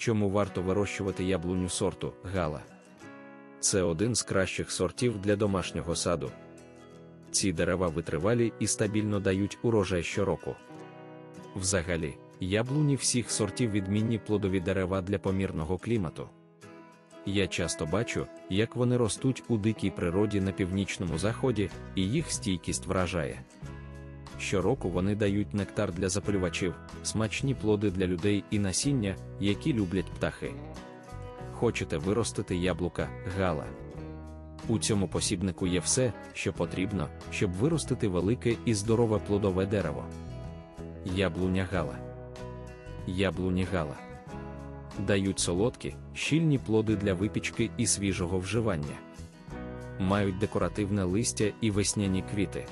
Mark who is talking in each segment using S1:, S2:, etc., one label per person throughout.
S1: чому варто вирощувати яблуню сорту гала. Це один з кращих сортів для домашнього саду. Ці дерева витривалі і стабільно дають урожай щороку. Взагалі, яблуні всіх сортів відмінні плодові дерева для помірного клімату. Я часто бачу, як вони ростуть у дикій природі на північному заході, і їх стійкість вражає. Щороку вони дають нектар для запалювачів, смачні плоди для людей і насіння, які люблять птахи. Хочете виростити яблука гала. У цьому посібнику є все, що потрібно, щоб виростити велике і здорове плодове дерево. Яблуня гала. Яблуні гала. Дають солодкі, щільні плоди для випічки і свіжого вживання. Мають декоративне листя і весняні квіти.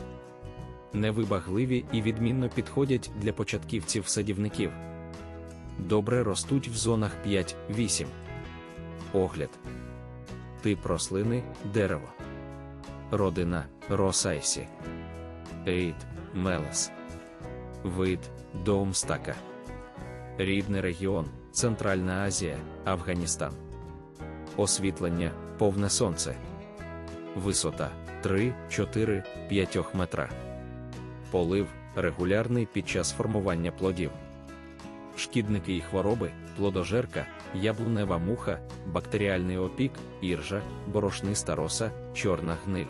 S1: Невибагливі і відмінно підходять для початківців-садівників. Добре ростуть в зонах 5-8. Огляд. Тип рослини дерево. Родина Росайсі. Рід Мелес. Вид Доумстака. Рідний регіон Центральна Азія, Афганістан. Освітлення повне сонце. Висота 3-4-5 метра. Полив регулярний під час формування плодів. Шкідники і хвороби, плодожерка, яблунева муха, бактеріальний опік, іржа, борошниста роса, чорна гниль.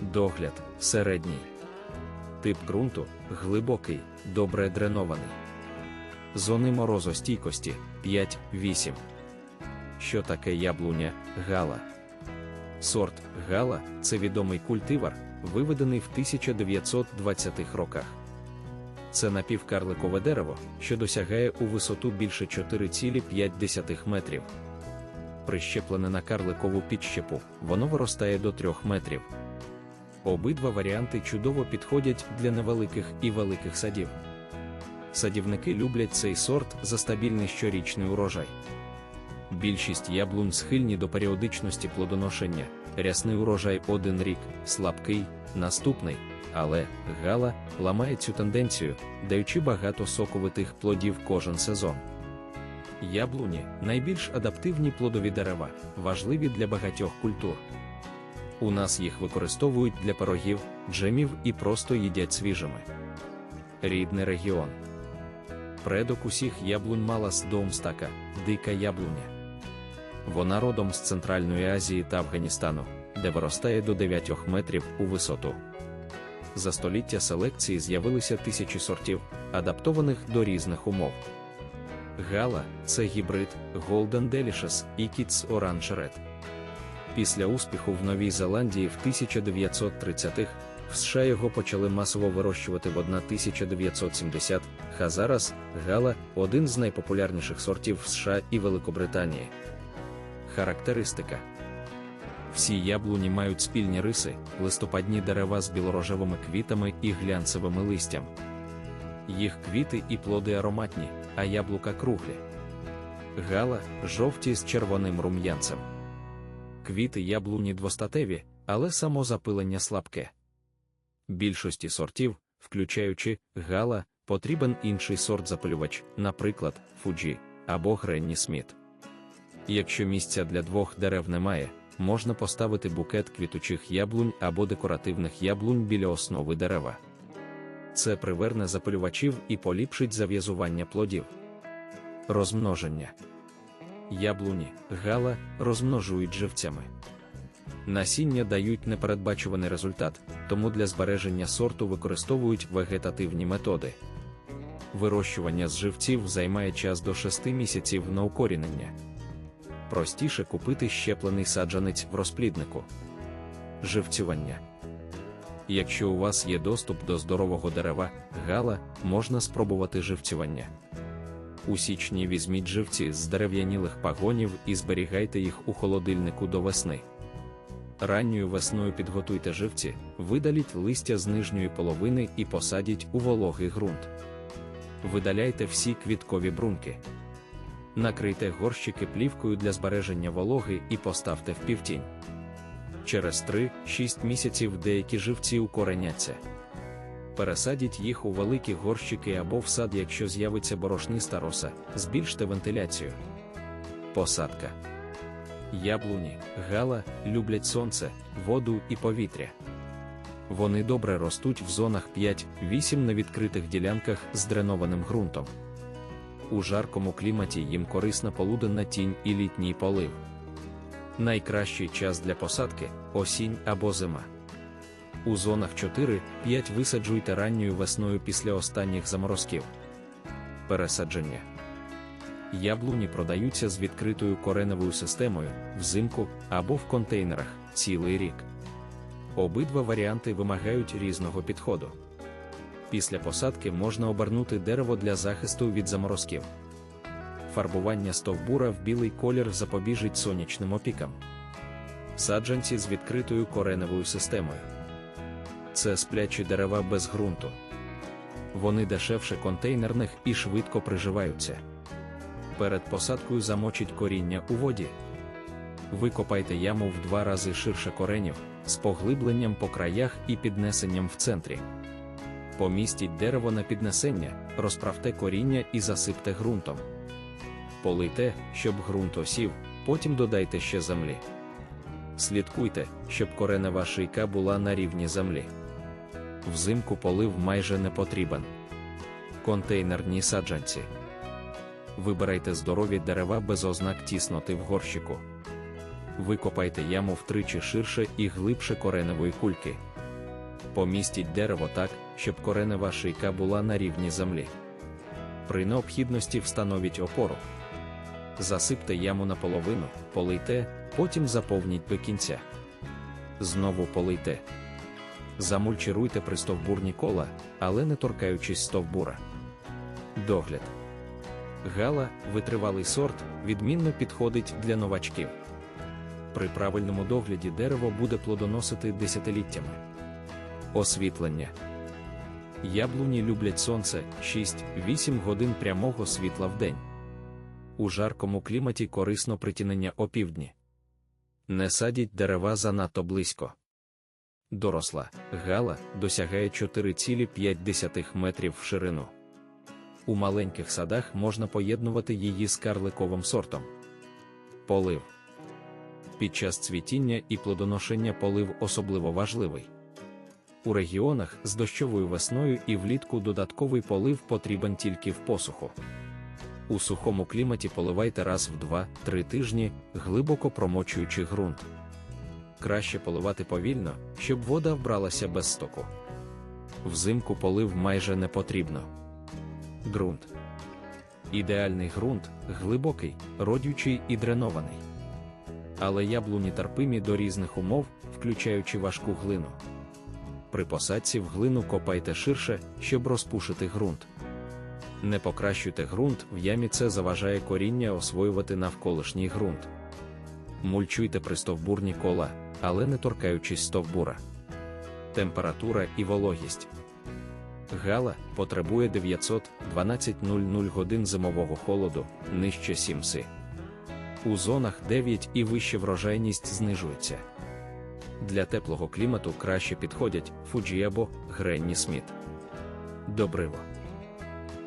S1: Догляд середній. Тип ґрунту глибокий, добре дренований. Зони морозостійкості 5-8. Що таке яблуня гала? Сорт гала це відомий культивар, виведений в 1920-х роках. Це напівкарликове дерево, що досягає у висоту більше 4,5 метрів. Прищеплене на карликову підщепу, воно виростає до 3 метрів. Обидва варіанти чудово підходять для невеликих і великих садів. Садівники люблять цей сорт за стабільний щорічний урожай. Більшість яблунь схильні до періодичності плодоношення, рясний урожай один рік, слабкий, наступний, але гала ламає цю тенденцію, даючи багато соковитих плодів кожен сезон. Яблуні найбільш адаптивні плодові дерева, важливі для багатьох культур. У нас їх використовують для пирогів, джемів і просто їдять свіжими. Рідний регіон. Предок усіх яблунь Малас Доумстака, дика яблуня. Вона родом з Центральної Азії та Афганістану, де виростає до 9 метрів у висоту. За століття селекції з'явилися тисячі сортів, адаптованих до різних умов. Гала це гібрид Golden Delicious і Kids Orange Red. Після успіху в Новій Зеландії в 1930-х в США його почали масово вирощувати в 1970 х а зараз Гала один з найпопулярніших сортів в США і Великобританії. Характеристика всі яблуні мають спільні риси, листопадні дерева з білорожевими квітами і глянцевими листям. Їх квіти і плоди ароматні, а яблука круглі. Гала жовті з червоним рум'янцем. Квіти яблуні двостатеві, але самозапилення слабке. Більшості сортів, включаючи гала, потрібен інший сорт запилювач, наприклад, фуджі або Гренні Сміт. Якщо місця для двох дерев немає, можна поставити букет квітучих яблунь або декоративних яблунь біля основи дерева. Це приверне запилювачів і поліпшить зав'язування плодів. Розмноження яблуні, гала розмножують живцями. Насіння дають непередбачуваний результат, тому для збереження сорту використовують вегетативні методи. Вирощування з живців займає час до 6 місяців на укорінення. Простіше купити щеплений саджанець в розпліднику. Живцювання. Якщо у вас є доступ до здорового дерева, гала, можна спробувати живцювання. У січні візьміть живці з дерев'янілих пагонів і зберігайте їх у холодильнику до весни. Ранньою весною підготуйте живці, видаліть листя з нижньої половини і посадіть у вологий ґрунт. Видаляйте всі квіткові брунки. Накрийте горщики плівкою для збереження вологи і поставте в півтінь. Через 3-6 місяців деякі живці укореняться. Пересадіть їх у великі горщики або в сад, якщо з'явиться борошниста роса, збільште вентиляцію. Посадка. Яблуні, гала люблять сонце, воду і повітря. Вони добре ростуть в зонах 5-8 на відкритих ділянках з дренованим ґрунтом. У жаркому кліматі їм корисна полуденна тінь і літній полив. Найкращий час для посадки осінь або зима. У зонах 4-5 висаджуйте ранньою весною після останніх заморозків. Пересадження. Яблуні продаються з відкритою кореневою системою взимку або в контейнерах цілий рік. Обидва варіанти вимагають різного підходу. Після посадки можна обернути дерево для захисту від заморозків. Фарбування стовбура в білий колір запобіжить сонячним опікам. Саджанці з відкритою кореневою системою. Це сплячі дерева без ґрунту. Вони дешевше контейнерних і швидко приживаються. Перед посадкою замочіть коріння у воді. Викопайте яму в два рази ширше коренів з поглибленням по краях і піднесенням в центрі. Помістіть дерево на піднесення, розправте коріння і засипте ґрунтом. Полийте, щоб ґрунт осів, потім додайте ще землі. Слідкуйте, щоб коренева шийка була на рівні землі. Взимку полив майже не потрібен. Контейнерні саджанці. Вибирайте здорові дерева без ознак тісноти в горщику. Викопайте яму втричі ширше і глибше кореневої кульки. Помістіть дерево так, щоб коренева шийка була на рівні землі. При необхідності встановіть опору. Засипте яму наполовину, полийте, потім заповніть до кінця. Знову полийте. Замульчируйте пристовбурні кола, але не торкаючись стовбура. Догляд. Гала, витривалий сорт, відмінно підходить для новачків. При правильному догляді дерево буде плодоносити десятиліттями. Освітлення. Яблуні люблять сонце 6-8 годин прямого світла в день. У жаркому кліматі корисно притінення опівдні. Не садіть дерева занадто близько. Доросла гала досягає 4,5 метрів в ширину. У маленьких садах можна поєднувати її з карликовим сортом. Полив. Під час цвітіння і плодоношення полив особливо важливий. У регіонах з дощовою весною і влітку додатковий полив потрібен тільки в посуху. У сухому кліматі поливайте раз в 2-3 тижні, глибоко промочуючи ґрунт. Краще поливати повільно, щоб вода вбралася без стоку. Взимку полив майже не потрібно. Ґрунт. Ідеальний ґрунт глибокий, родючий і дренований. Але яблуні терпимі до різних умов, включаючи важку глину. При посадці в глину копайте ширше, щоб розпушити ґрунт. Не покращуйте ґрунт, в ямі це заважає коріння освоювати навколишній ґрунт. Мульчуйте пристовбурні кола, але не торкаючись стовбура. Температура і вологість. Гала потребує 900-1200 годин зимового холоду, нижче 7 си. У зонах 9 і вище врожайність знижується. Для теплого клімату краще підходять Фуджі або Гренні Сміт. Добриво.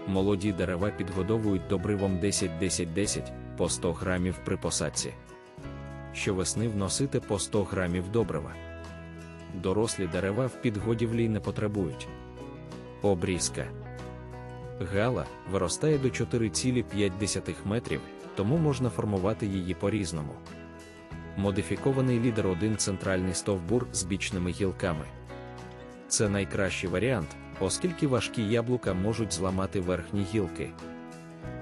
S1: Молоді дерева підгодовують добривом 10-10-10 по 100 грамів при посадці. Щовесни вносити по 100 грамів добрива. Дорослі дерева в підгодівлі не потребують. Обрізка. Гала виростає до 4,5 метрів, тому можна формувати її по-різному. Модифікований лідер один центральний стовбур з бічними гілками. Це найкращий варіант, оскільки важкі яблука можуть зламати верхні гілки.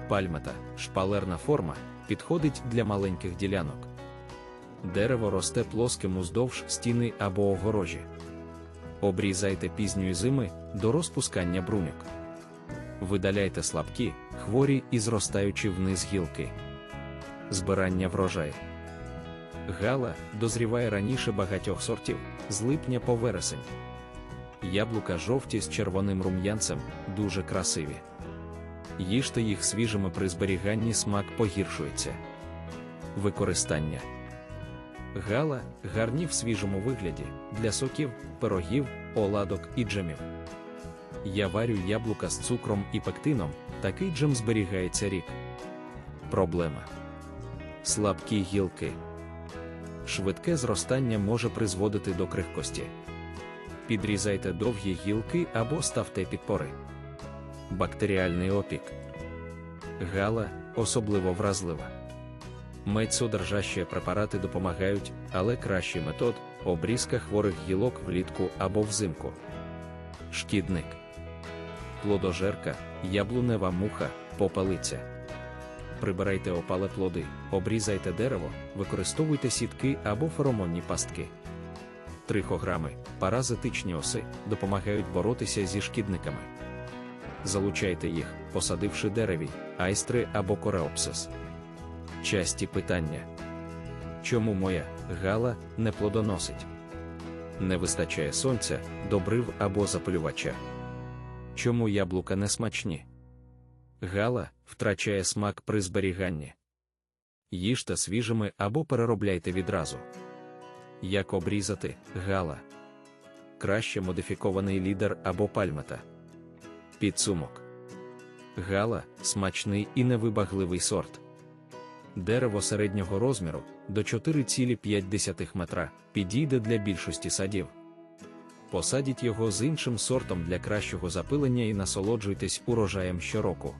S1: Пальмета, шпалерна форма, підходить для маленьких ділянок. Дерево росте плоским уздовж стіни або огорожі. Обрізайте пізньої зими до розпускання бруньок. Видаляйте слабкі, хворі і зростаючі вниз гілки. Збирання врожаю. Гала дозріває раніше багатьох сортів з липня по вересень. Яблука жовті з червоним рум'янцем, дуже красиві. Їжте їх свіжими при зберіганні смак погіршується. Використання Гала гарні в свіжому вигляді для соків, пирогів, оладок і джемів. Я варю яблука з цукром і пектином, такий джем зберігається рік. Проблема. Слабкі гілки. Швидке зростання може призводити до крихкості. Підрізайте довгі гілки або ставте підпори. Бактеріальний опік. Гала особливо вразлива. Медсодержащі препарати допомагають, але кращий метод обрізка хворих гілок влітку або взимку. Шкідник. Плодожерка, яблунева муха, попалиця. Прибирайте опале плоди, обрізайте дерево, використовуйте сітки або феромонні пастки. Трихограми, паразитичні оси, допомагають боротися зі шкідниками. Залучайте їх, посадивши дереві, айстри або кореопсис. Часті питання. Чому моя гала не плодоносить? Не вистачає сонця, добрив або запилювача. Чому яблука не смачні? Гала втрачає смак при зберіганні. Їжте свіжими або переробляйте відразу. Як обрізати гала? Краще модифікований лідер або пальмета. Підсумок. Гала смачний і невибагливий сорт. Дерево середнього розміру до 4,5 метра підійде для більшості садів. Посадіть його з іншим сортом для кращого запилення і насолоджуйтесь урожаєм щороку.